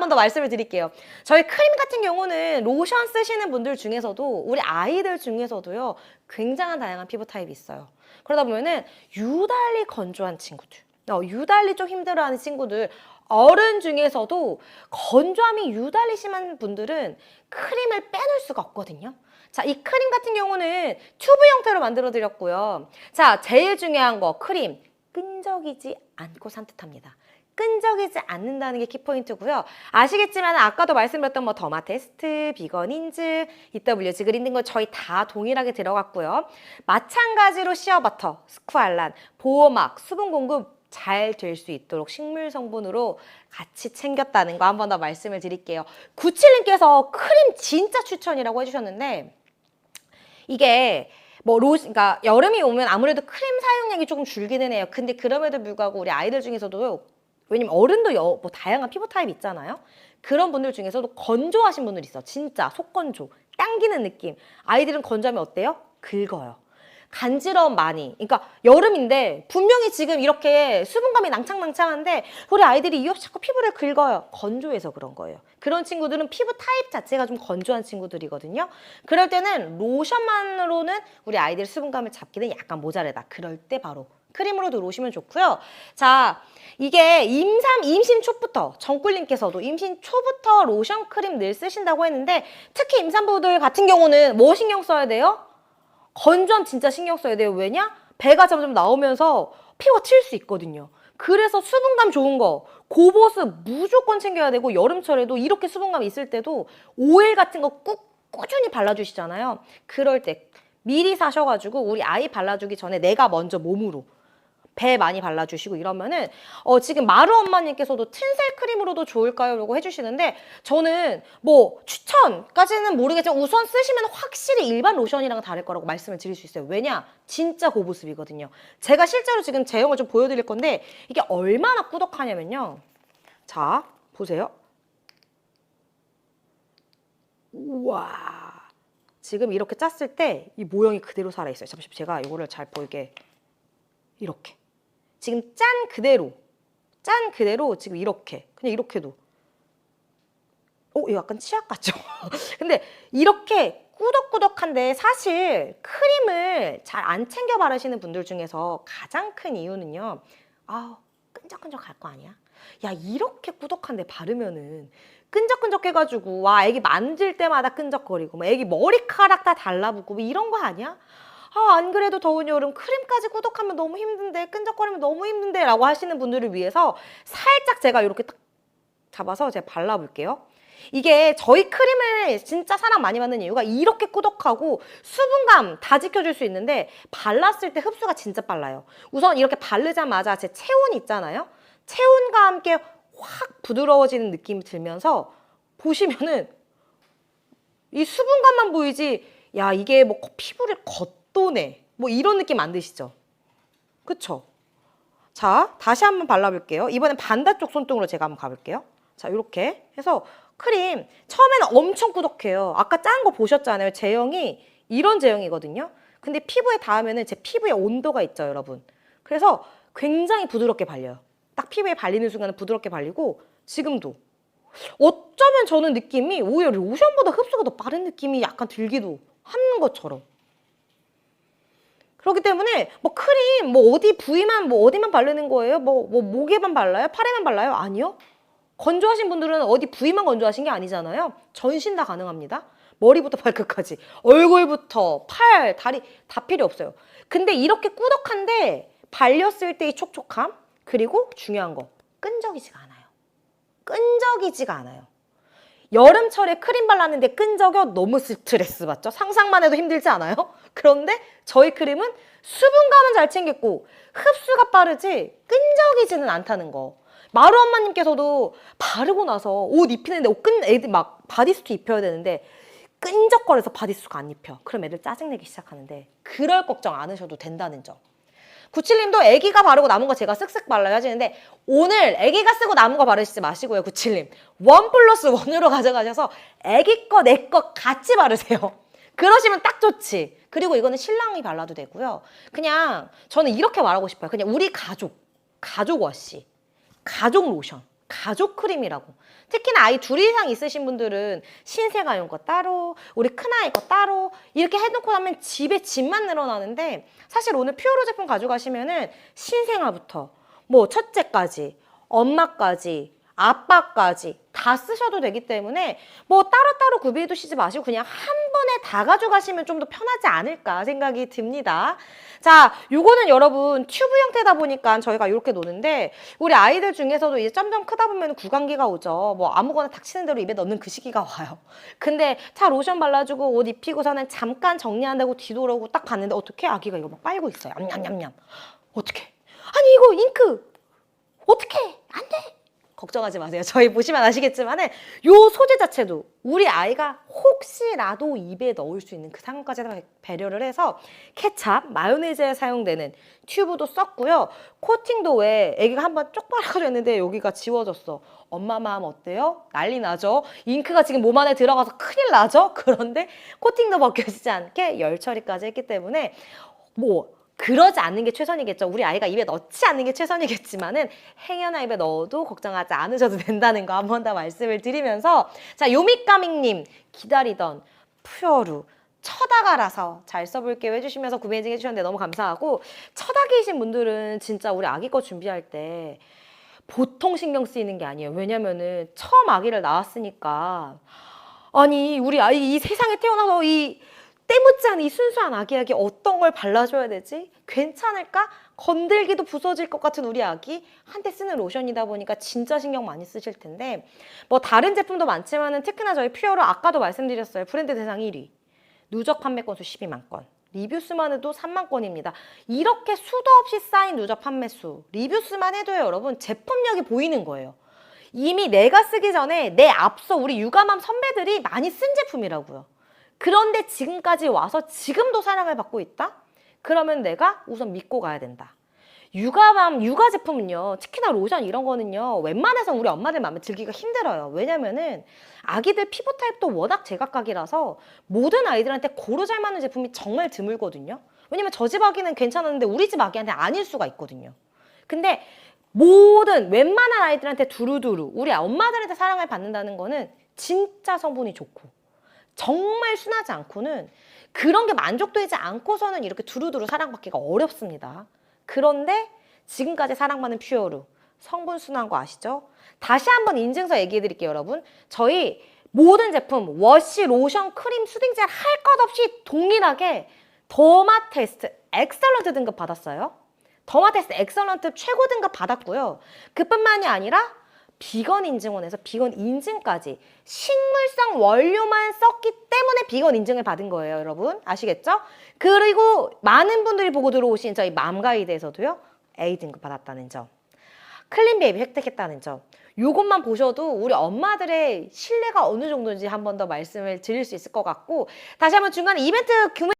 한 번 더 말씀을 드릴게요. 저희 크림 같은 경우는 로션 쓰시는 분들 중에서도 우리 아이들 중에서도요 굉장한 다양한 피부 타입이 있어요. 그러다 보면은 유달리 건조한 친구들, 어, 유달리 좀 힘들어하는 친구들, 어른 중에서도 건조함이 유달리 심한 분들은 크림을 빼놓을 수가 없거든요. 자, 이 크림 같은 경우는 튜브 형태로 만들어 드렸고요. 자, 제일 중요한 거 크림 끈적이지 않고 산뜻합니다. 끈적이지 않는다는 게 키포인트고요. 아시겠지만 아까도 말씀드렸던 뭐 더마 테스트, 비건인즈, EWG 그린 등거 저희 다 동일하게 들어갔고요. 마찬가지로 시어버터, 스쿠알란, 보호막, 수분 공급 잘될수 있도록 식물 성분으로 같이 챙겼다는 거 한 번 더 말씀을 드릴게요. 97님께서 크림 진짜 추천이라고 해주셨는데 이게 뭐 로즈, 그러니까 여름이 오면 아무래도 크림 사용량이 조금 줄기는 해요. 근데 그럼에도 불구하고 우리 아이들 중에서도 왜냐면 어른도 여, 뭐 다양한 피부 타입 있잖아요. 그런 분들 중에서도 건조하신 분들 있어. 진짜 속건조, 당기는 느낌. 아이들은 건조하면 어때요? 긁어요. 간지러움 많이. 그러니까 여름인데 분명히 지금 이렇게 수분감이 낭창낭창한데 우리 아이들이 이없이 자꾸 피부를 긁어요. 건조해서 그런 거예요. 그런 친구들은 피부 타입 자체가 좀 건조한 친구들이거든요. 그럴 때는 로션만으로는 우리 아이들 수분감을 잡기는 약간 모자르다. 그럴 때 바로 크림으로도 놓으시면 좋고요. 자, 이게 임삼 임신 초부터 정꿀님께서도 임신 초부터 로션 크림 늘 쓰신다고 했는데 특히 임산부들 같은 경우는 뭐 신경 써야 돼요? 건조함 진짜 신경 써야 돼요. 왜냐? 배가 점점 나오면서 피부가 튈 수 있거든요. 그래서 수분감 좋은 거 고보습 무조건 챙겨야 되고 여름철에도 이렇게 수분감 있을 때도 오일 같은 거 꾹 꾸준히 발라주시잖아요. 그럴 때 미리 사셔가지고 우리 아이 발라주기 전에 내가 먼저 몸으로 배 많이 발라주시고 이러면은 어 지금 마루 엄마님께서도 틴셀 크림으로도 좋을까요? 라고 해주시는데 저는 뭐 추천까지는 모르겠지만 우선 쓰시면 확실히 일반 로션이랑 다를 거라고 말씀을 드릴 수 있어요. 왜냐? 진짜 고보습이거든요. 제가 실제로 지금 제형을 좀 보여드릴 건데 이게 얼마나 꾸덕하냐면요. 자 보세요. 우와. 지금 이렇게 짰을 때 이 모형이 그대로 살아있어요. 잠시만 제가 이거를 잘 보이게 이렇게. 지금 짠 그대로 짠 그대로 지금 이렇게 그냥 이렇게도 어 이거 약간 치약 같죠? 근데 이렇게 꾸덕꾸덕한데 사실 크림을 잘 안 챙겨 바르시는 분들 중에서 가장 큰 이유는요 아 끈적끈적할 거 아니야? 야 이렇게 꾸덕한데 바르면은 끈적끈적해가지고 와 애기 만질 때마다 끈적거리고 뭐 애기 머리카락 다 달라붙고 뭐 이런 거 아니야? 아, 안 그래도 더운 여름 크림까지 꾸덕하면 너무 힘든데 끈적거리면 너무 힘든데 라고 하시는 분들을 위해서 살짝 제가 이렇게 딱 잡아서 제가 발라볼게요. 이게 저희 크림을 진짜 사랑 많이 받는 이유가 이렇게 꾸덕하고 수분감 다 지켜줄 수 있는데 발랐을 때 흡수가 진짜 빨라요. 우선 이렇게 바르자마자 제 체온 있잖아요. 체온과 함께 확 부드러워지는 느낌이 들면서 보시면은 이 수분감만 보이지 야 이게 뭐 피부를 겉 도네 뭐 이런 느낌 안 드시죠? 그쵸? 자 다시 한번 발라볼게요. 이번엔 반대쪽 손등으로 제가 한번 가볼게요. 자 이렇게 해서 크림 처음에는 엄청 꾸덕해요. 아까 짠 거 보셨잖아요. 제형이 이런 제형이거든요. 근데 피부에 닿으면 제 피부에 온도가 있죠, 여러분. 그래서 굉장히 부드럽게 발려요. 딱 피부에 발리는 순간은 부드럽게 발리고 지금도 어쩌면 저는 느낌이 오히려 로션보다 흡수가 더 빠른 느낌이 약간 들기도 하는 것처럼. 그렇기 때문에 뭐 크림 뭐 어디 부위만 뭐 어디만 바르는 거예요? 뭐, 뭐 목에만 발라요? 팔에만 발라요? 아니요. 건조하신 분들은 어디 부위만 건조하신 게 아니잖아요. 전신 다 가능합니다. 머리부터 발끝까지 얼굴부터 팔, 다리 다 필요 없어요. 근데 이렇게 꾸덕한데 발렸을 때의 촉촉함 그리고 중요한 거 끈적이지가 않아요. 끈적이지가 않아요. 여름철에 크림 발랐는데 끈적여 너무 스트레스 받죠? 상상만 해도 힘들지 않아요? 그런데 저희 크림은 수분감은 잘 챙겼고 흡수가 빠르지 끈적이지는 않다는 거. 마루 엄마님께서도 바르고 나서 옷 입히는데 옷 끈, 애들 막 바디수트 입혀야 되는데 끈적거려서 바디수트가 안 입혀. 그럼 애들 짜증내기 시작하는데 그럴 걱정 안 하셔도 된다는 점. 구칠님도 애기가 바르고 남은 거 제가 쓱쓱 발라요 하시는데 오늘 애기가 쓰고 남은 거 바르시지 마시고요 구칠님. 원 플러스 원으로 가져가셔서 애기 거 내 거 같이 바르세요. 그러시면 딱 좋지. 그리고 이거는 신랑이 발라도 되고요. 그냥 저는 이렇게 말하고 싶어요. 그냥 우리 가족 가족 워시 가족 로션 가족 크림이라고. 특히나 아이 둘 이상 있으신 분들은 신생아용 거 따로, 우리 큰아이 거 따로 이렇게 해놓고 나면 집에 집만 늘어나는데 사실 오늘 퓨어로 제품 가져가시면은 신생아부터 뭐 첫째까지, 엄마까지, 아빠까지 다 쓰셔도 되기 때문에 뭐 따로따로 구비해 두시지 마시고 그냥 한 번에 다 가져가시면 좀 더 편하지 않을까 생각이 듭니다. 자, 요거는 여러분 튜브 형태다 보니까 저희가 이렇게 노는데 우리 아이들 중에서도 이제 점점 크다 보면 구강기가 오죠. 뭐 아무거나 닥치는 대로 입에 넣는 그 시기가 와요. 근데 차 로션 발라주고 옷 입히고서는 잠깐 정리한다고 뒤돌아오고 딱 봤는데 어떻게 아기가 이거 막 빨고 있어요. 냠냠냠냠. 어떻게? 아니 이거 잉크 어떻게? 안 돼. 걱정하지 마세요. 저희 보시면 아시겠지만은 요 소재 자체도 우리 아이가 혹시라도 입에 넣을 수 있는 그 상황까지 다 배려를 해서 케찹, 마요네즈에 사용되는 튜브도 썼고요. 코팅도 왜 애기가 한번 쪽 빨아가지고 했는데 여기가 지워졌어. 엄마 마음 어때요? 난리 나죠? 잉크가 지금 몸 안에 들어가서 큰일 나죠? 그런데 코팅도 벗겨지지 않게 열 처리까지 했기 때문에 뭐 그러지 않는 게 최선이겠죠. 우리 아이가 입에 넣지 않는 게 최선이겠지만은 행여나 입에 넣어도 걱정하지 않으셔도 된다는 거 한 번 더 말씀을 드리면서 자 요미까밍님 기다리던 푸어루 처다가라서 잘 써볼게요 해주시면서 구매 인증 해주셨는데 너무 감사하고 처다기이신 분들은 진짜 우리 아기 거 준비할 때 보통 신경 쓰이는 게 아니에요. 왜냐면은 처음 아기를 낳았으니까 아니 우리 아이 이 세상에 태어나서 이 때묻지 않은 이 순수한 아기에게 어떤 걸 발라줘야 되지? 괜찮을까? 건들기도 부서질 것 같은 우리 아기? 한테 쓰는 로션이다 보니까 진짜 신경 많이 쓰실 텐데. 뭐 다른 제품도 많지만은 특히나 저희 퓨어로 아까도 말씀드렸어요. 브랜드 대상 1위. 누적 판매 건수 12만 건. 리뷰 수만 해도 3만 건입니다. 이렇게 수도 없이 쌓인 누적 판매 수. 리뷰 수만 해도요 여러분 제품력이 보이는 거예요. 이미 내가 쓰기 전에 내 앞서 우리 육아맘 선배들이 많이 쓴 제품이라고요 그런데 지금까지 와서 지금도 사랑을 받고 있다? 그러면 내가 우선 믿고 가야 된다. 육아맘, 육아 제품은요, 특히나 로션 이런 거는요, 웬만해서 우리 엄마들 마음에 들기가 힘들어요. 왜냐면은 아기들 피부 타입도 워낙 제각각이라서 모든 아이들한테 고루 잘 맞는 제품이 정말 드물거든요. 왜냐면 저 집 아기는 괜찮았는데 우리 집 아기한테 아닐 수가 있거든요. 근데 모든 웬만한 아이들한테 두루두루 우리 엄마들한테 사랑을 받는다는 거는 진짜 성분이 좋고 정말 순하지 않고는 그런 게 만족되지 않고서는 이렇게 두루두루 사랑받기가 어렵습니다. 그런데 지금까지 사랑받는 퓨어루 성분 순한 거 아시죠? 다시 한번 인증서 얘기해 드릴게요, 여러분. 저희 모든 제품 워시, 로션, 크림, 수딩 젤 할 것 없이 동일하게 더마 테스트 엑셀런트 등급 받았어요. 더마 테스트 엑셀런트 최고 등급 받았고요. 그뿐만이 아니라 비건 인증원에서 비건 인증까지 식물성 원료만 썼기 때문에 비건 인증을 받은 거예요, 여러분. 아시겠죠? 그리고 많은 분들이 보고 들어오신 저희 맘가이드에서도요. A 등급 받았다는 점. 클린 베이비 획득했다는 점. 요것만 보셔도 우리 엄마들의 신뢰가 어느 정도인지 한 번 더 말씀을 드릴 수 있을 것 같고 다시 한번 중간에 이벤트 구매